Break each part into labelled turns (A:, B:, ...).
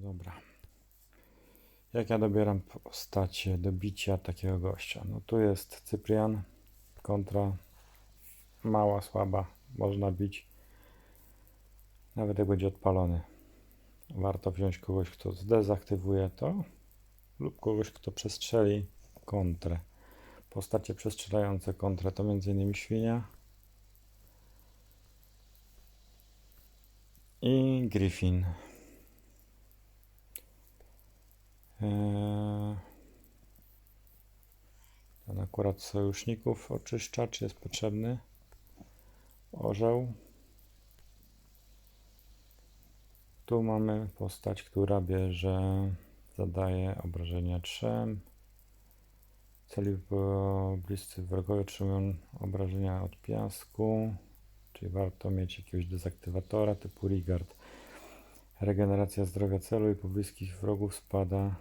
A: dobra. Jak ja dobieram postacie do bicia takiego gościa? No tu jest Cyprian kontra mała, słaba. Można bić. Nawet jak będzie odpalony. Warto wziąć kogoś, kto zdezaktywuje to lub kogoś, kto przestrzeli kontrę. Postacie przestrzelające kontrę to m.in. świnia i Griffin. Eee, ten akurat sojuszników oczyszcza, czy jest potrzebny? Orzeł. Tu mamy postać, która bierze, zadaje obrażenia trzem. Celi bliscy wrogowie otrzymują obrażenia od piasku, czyli warto mieć jakiegoś dezaktywatora typu Rigard. Regeneracja zdrowia celu i pobliskich wrogów spada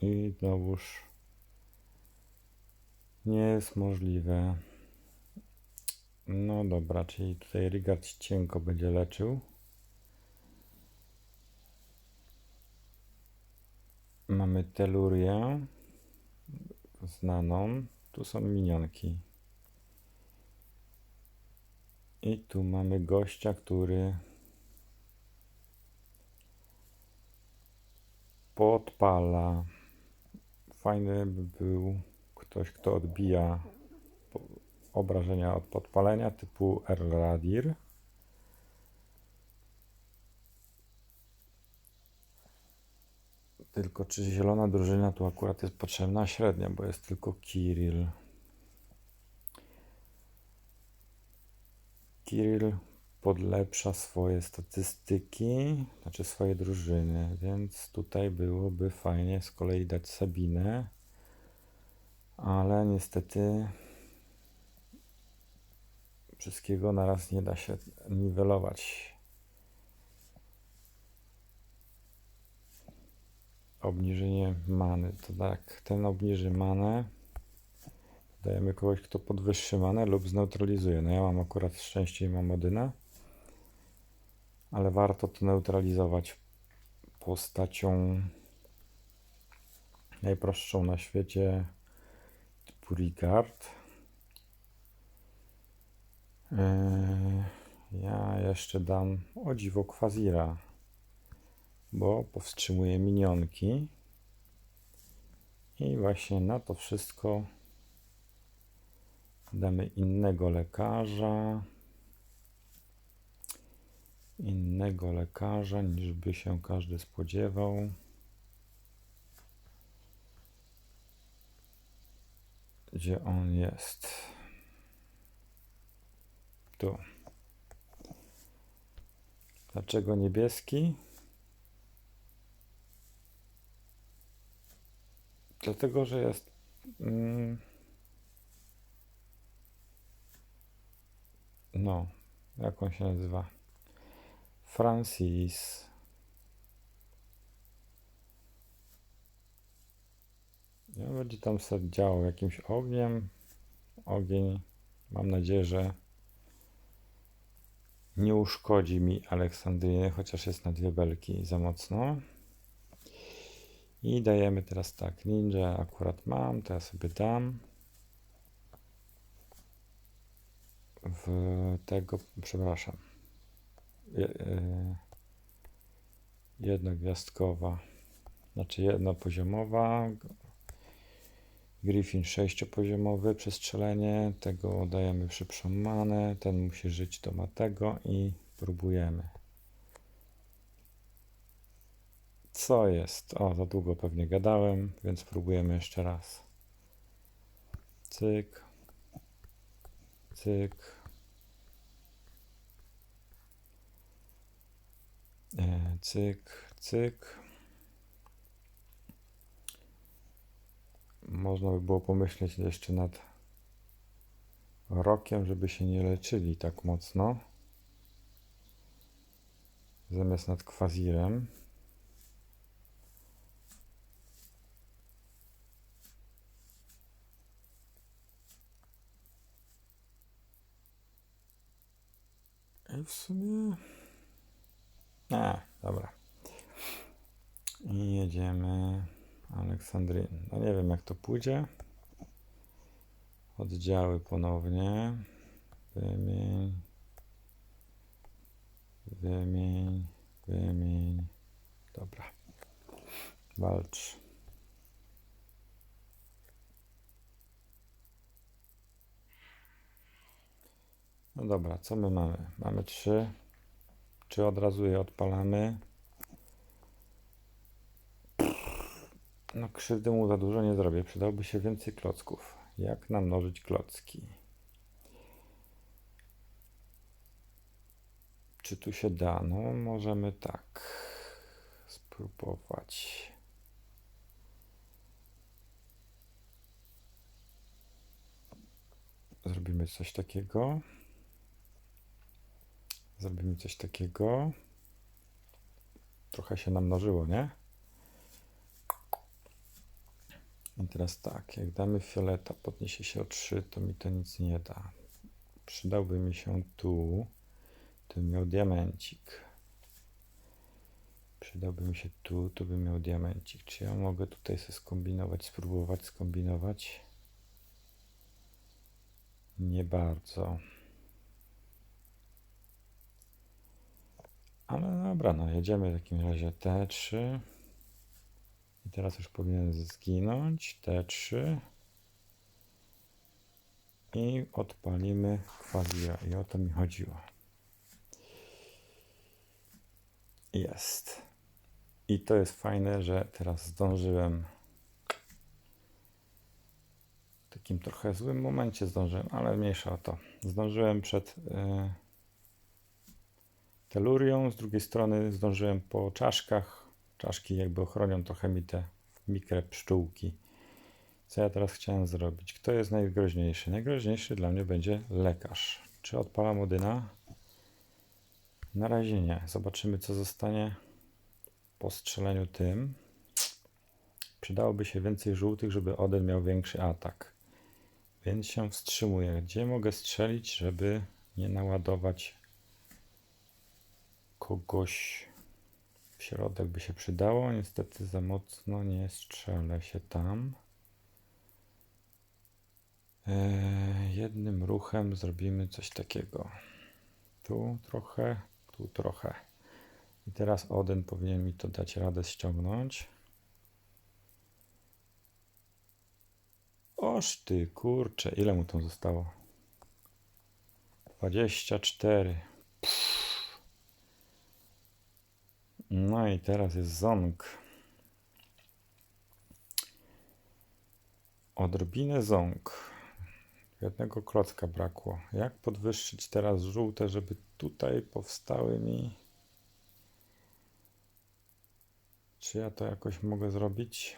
A: i znowuż nie jest możliwe. No dobra, czyli tutaj Rigard cienko będzie leczył. Mamy telurię znaną. Tu są minionki. I tu mamy gościa, który podpala. Fajny by był ktoś, kto odbija obrażenia od podpalenia typu R-Radir. Tylko czy zielona drużyna tu akurat jest potrzebna? Średnia, bo jest tylko Kirill. Kirill podlepsza swoje statystyki, znaczy swoje drużyny, więc tutaj byłoby fajnie z kolei dać Sabinę, ale niestety wszystkiego naraz nie da się niwelować. Obniżenie many, to tak, ten obniży manę. Dajemy kogoś, kto podwyższy manę lub zneutralizuje. No ja mam akurat szczęście i mam Odyna ale warto to neutralizować postacią najprostszą na świecie typu Rigard. Yy, ja jeszcze dam o dziwo Kwazira, bo powstrzymuje minionki. I właśnie na to wszystko damy innego lekarza innego lekarza niż by się każdy spodziewał. Gdzie on jest? Tu. Dlaczego niebieski? Dlatego, że jest. Mm, no, jak on się nazywa? Francis. Ja będzie tam działał jakimś ogniem. Ogień, mam nadzieję, że nie uszkodzi mi Aleksandryny, chociaż jest na dwie belki za mocno. I dajemy teraz tak, ninja akurat mam, ja sobie dam. W tego, przepraszam. E, jednogwiazdkowa, znaczy jednopoziomowa. Griffin sześciopoziomowy, przestrzelenie, tego dajemy szybszą manę, ten musi żyć, to ma tego i próbujemy. Co jest? O, za długo pewnie gadałem, więc próbujemy jeszcze raz. Cyk, cyk, cyk, cyk. Można by było pomyśleć jeszcze nad rokiem, żeby się nie leczyli tak mocno. Zamiast nad kwazirem. I w sumie a, dobra. I jedziemy Aleksandryn. No nie wiem jak to pójdzie. Oddziały ponownie. Wymień. Wymień. Wymień. Dobra. Walcz. No dobra, co my mamy? Mamy trzy. Czy od razu je odpalamy? No krzywdy mu za dużo nie zrobię. Przydałby się więcej klocków. Jak namnożyć klocki? Czy tu się da? No możemy tak spróbować. Zrobimy coś takiego. Zrobimy coś takiego. Trochę się namnożyło, nie? I teraz tak, jak damy fioleta, podniesie się o 3, to mi to nic nie da. Przydałby mi się tu, to miał diamencik. Przydałby mi się tu, to bym miał diamencik. Czy ja mogę tutaj sobie skombinować, spróbować skombinować? Nie bardzo. Ale dobra, no jedziemy w takim razie T3. I teraz już powinien zginąć. T3. I odpalimy kwazia. I o to mi chodziło. Jest. I to jest fajne, że teraz zdążyłem w takim trochę złym momencie zdążyłem, ale mniejsza o to. Zdążyłem przed yy, telurią, z drugiej strony zdążyłem po czaszkach. Czaszki jakby ochronią trochę mi te mikre pszczółki. Co ja teraz chciałem zrobić? Kto jest najgroźniejszy? Najgroźniejszy dla mnie będzie lekarz. Czy odpalam Odyna? Na razie nie. Zobaczymy, co zostanie po strzeleniu tym. Przydałoby się więcej żółtych, żeby Oden miał większy atak. Więc się wstrzymuję. Gdzie mogę strzelić, żeby nie naładować kogoś w środek by się przydało. Niestety za mocno nie strzelę się tam. Eee, jednym ruchem zrobimy coś takiego. Tu trochę, tu trochę. I teraz Oden powinien mi to dać radę ściągnąć. Oż ty, kurczę, ile mu to zostało? 24. Pff. No i teraz jest ząg. Odrobinę ząg. Jednego klocka brakło. Jak podwyższyć teraz żółte, żeby tutaj powstały mi Czy ja to jakoś mogę zrobić?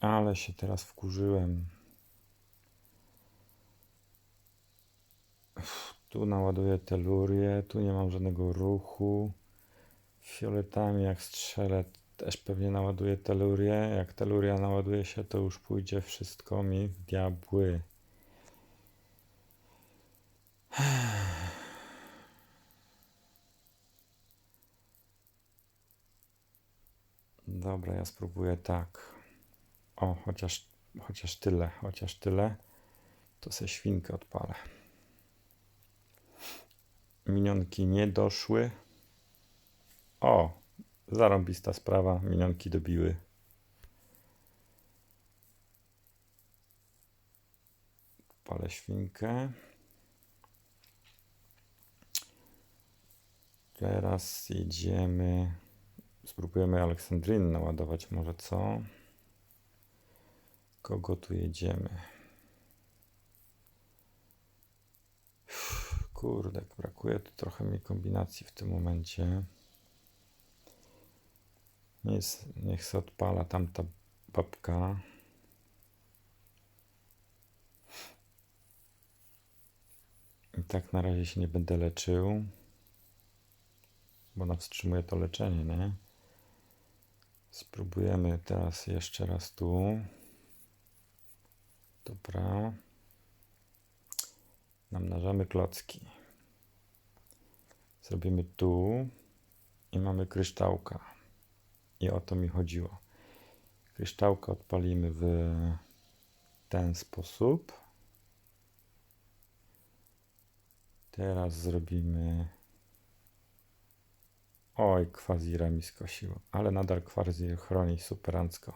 A: Ale się teraz wkurzyłem. Tu naładuję telurię, tu nie mam żadnego ruchu. Fioletami jak strzelę też pewnie naładuję telurię. Jak teluria naładuje się, to już pójdzie wszystko mi w diabły. Dobra, ja spróbuję tak. O, chociaż, chociaż tyle, chociaż tyle. To se świnkę odpalę. Minionki nie doszły. O, zarąbista sprawa. Minionki dobiły. Palę świnkę. Teraz jedziemy. Spróbujemy Aleksandrynę naładować może co? Kogo tu jedziemy? Kurde, brakuje tu trochę mi kombinacji w tym momencie. Nie niech się odpala tamta babka. I tak na razie się nie będę leczył, bo ona wstrzymuje to leczenie, nie? Spróbujemy teraz jeszcze raz tu. Dobra. Namnażamy klocki. Zrobimy tu i mamy kryształka. I o to mi chodziło. Kryształka odpalimy w ten sposób. Teraz zrobimy. Oj, kwazira mi skosiło, ale nadal kwazir chroni superancko.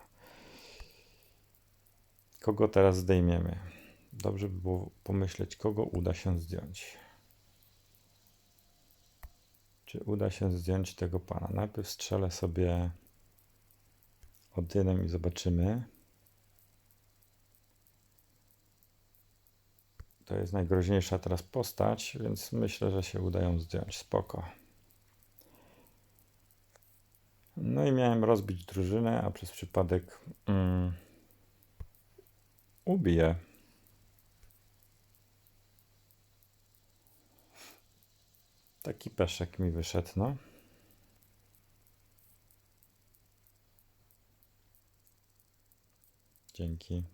A: Kogo teraz zdejmiemy? Dobrze by było pomyśleć, kogo uda się zdjąć. Czy uda się zdjąć tego pana? Najpierw strzelę sobie Odynem i zobaczymy. To jest najgroźniejsza teraz postać, więc myślę, że się uda ją zdjąć. Spoko. No i miałem rozbić drużynę, a przez przypadek mm, ubiję. Taki peszek mi wyszedł, no. Dzięki.